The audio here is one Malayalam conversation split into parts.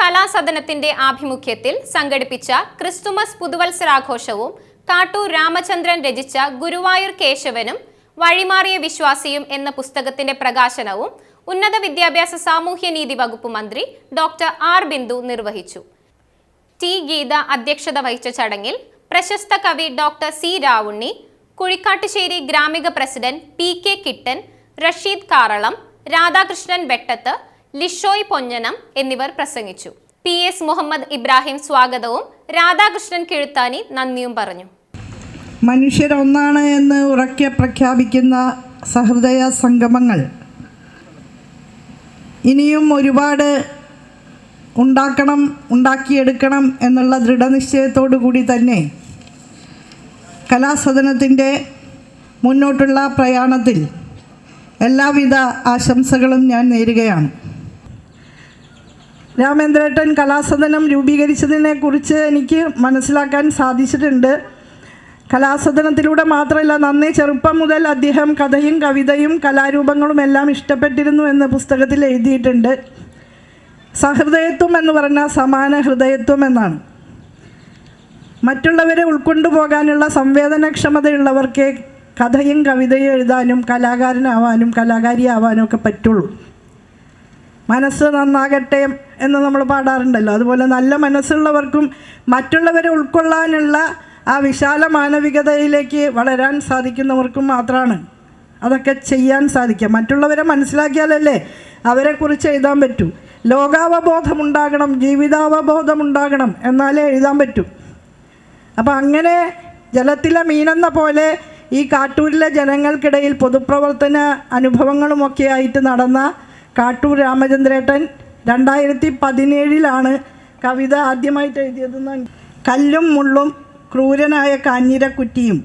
കലാസദനത്തിന്റെ ആഭിമുഖ്യത്തിൽ സംഘടിപ്പിച്ച ക്രിസ്തുമസ് പുതുവത്സരാഘോഷവും കാട്ടൂർ രാമചന്ദ്രൻ രചിച്ച ഗുരുവായൂർ കേശവനും വഴിമാറിയ വിശ്വാസിയും എന്ന പുസ്തകത്തിന്റെ പ്രകാശനവും ഉന്നത വിദ്യാഭ്യാസ സാമൂഹ്യനീതി വകുപ്പ് മന്ത്രി ഡോക്ടർ ആർ ബിന്ദു നിർവഹിച്ചു. ടി ഗീത അധ്യക്ഷത വഹിച്ച ചടങ്ങിൽ പ്രശസ്ത കവി doctor C Ravunni Kuzhikkattussery Gramika president P K Kittan Rasheed Karalam Radhakrishnan Vettath Lishoy Ponjanam എന്നിവർ പ്രസംഗിച്ചു. പി എസ് മുഹമ്മദ് ഇബ്രാഹിം സ്വാഗതവും രാധാകൃഷ്ണൻ കിഴുത്താനി നന്ദിയും പറഞ്ഞു. മനുഷ്യരൊന്നാണ് എന്ന് ഉറക്കെ പ്രഖ്യാപിക്കുന്ന സഹൃദയ സംഗമങ്ങൾ. ഇനിയും ഒരുപാട് ഉണ്ടാക്കണം ഉണ്ടാക്കിയെടുക്കണം എന്നുള്ള ദൃഢനിശ്ചയത്തോടു കൂടി തന്നെ കലാസദനത്തിന്റെ മുന്നോട്ടുള്ള പ്രയാണത്തിൽ എല്ലാവിധ ആശംസകളും ഞാൻ നേരുകയാണ്. രാമേന്ദ്രേട്ടൻ കലാസദനം രൂപീകരിച്ചതിനെക്കുറിച്ച് എനിക്ക് മനസ്സിലാക്കാൻ സാധിച്ചിട്ടുണ്ട്. കലാസദനത്തിലൂടെ മാത്രമല്ല നന്നേ ചെറുപ്പം മുതൽ അദ്ദേഹം കഥയും കവിതയും കലാരൂപങ്ങളും എല്ലാം ഇഷ്ടപ്പെട്ടിരുന്നു എന്ന് പുസ്തകത്തിൽ എഴുതിയിട്ടുണ്ട്. സഹൃദയത്വം എന്ന് പറഞ്ഞാൽ സമാന ഹൃദയത്വം എന്നാണ്. മറ്റുള്ളവരെ ഉൾക്കൊണ്ടു പോകാനുള്ള സംവേദനക്ഷമതയുള്ളവർക്കേ കഥയും കവിതയും എഴുതാനും കലാകാരനാവാനും കലാകാരിയാവാനും ഒക്കെ പറ്റുള്ളൂ. മനസ്സ് നന്നാകട്ടെ എന്ന് നമ്മൾ പാടാറുണ്ടല്ലോ. അതുപോലെ നല്ല മനസ്സുള്ളവർക്കും മറ്റുള്ളവരെ ഉൾക്കൊള്ളാനുള്ള ആ വിശാല മാനവികതയിലേക്ക് വളരാൻ സാധിക്കുന്നവർക്കും മാത്രമാണ് അതൊക്കെ ചെയ്യാൻ സാധിക്കുക. മറ്റുള്ളവരെ മനസ്സിലാക്കിയാലല്ലേ അവരെക്കുറിച്ച് എഴുതാൻ പറ്റൂ. ലോകാവബോധമുണ്ടാകണം ജീവിതാവബോധമുണ്ടാകണം എന്നാലേ എഴുതാൻ പറ്റൂ. അപ്പം അങ്ങനെ ജലത്തിലെ മീനെന്ന പോലെ ഈ കാട്ടൂരിലെ ജനങ്ങൾക്കിടയിൽ പൊതുപ്രവർത്തന അനുഭവങ്ങളുമൊക്കെ ആയിട്ട് നടന്ന കാട്ടൂർ രാമചന്ദ്രേട്ടൻ രണ്ടായിരത്തി പതിനേഴിലാണ് കവിത ആദ്യമായിട്ട് എഴുതിയതെന്ന് കല്ലും മുള്ളും ക്രൂരനായ കാഞ്ഞിരക്കുറ്റിയും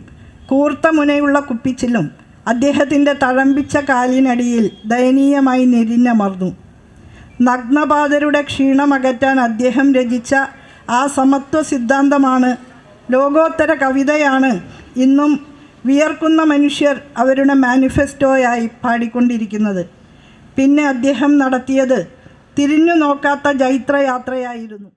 കൂർത്ത മുനയുള്ള കുപ്പിച്ചിലും അദ്ദേഹത്തിന്റെ തഴമ്പിച്ച കാലിനടിയിൽ ദയനീയമായി നെരിഞ്ഞമർന്നു നഗ്നപാതരുടെ ക്ഷീണമകറ്റാൻ അദ്ദേഹം രചിച്ച ആ സമത്വ സിദ്ധാന്തമാണ് ലോകോത്തര കവിതയാണ് ഇന്നും വിയർക്കുന്ന മനുഷ്യർ അവരുടെ മാനിഫെസ്റ്റോയായി പാടിക്കൊണ്ടിരിക്കുന്നത്. പിന്നെ അദ്ദേഹം നടത്തിയത് തിരിഞ്ഞു നോക്കാത്ത ജൈത്രയാത്രയായിരുന്നു.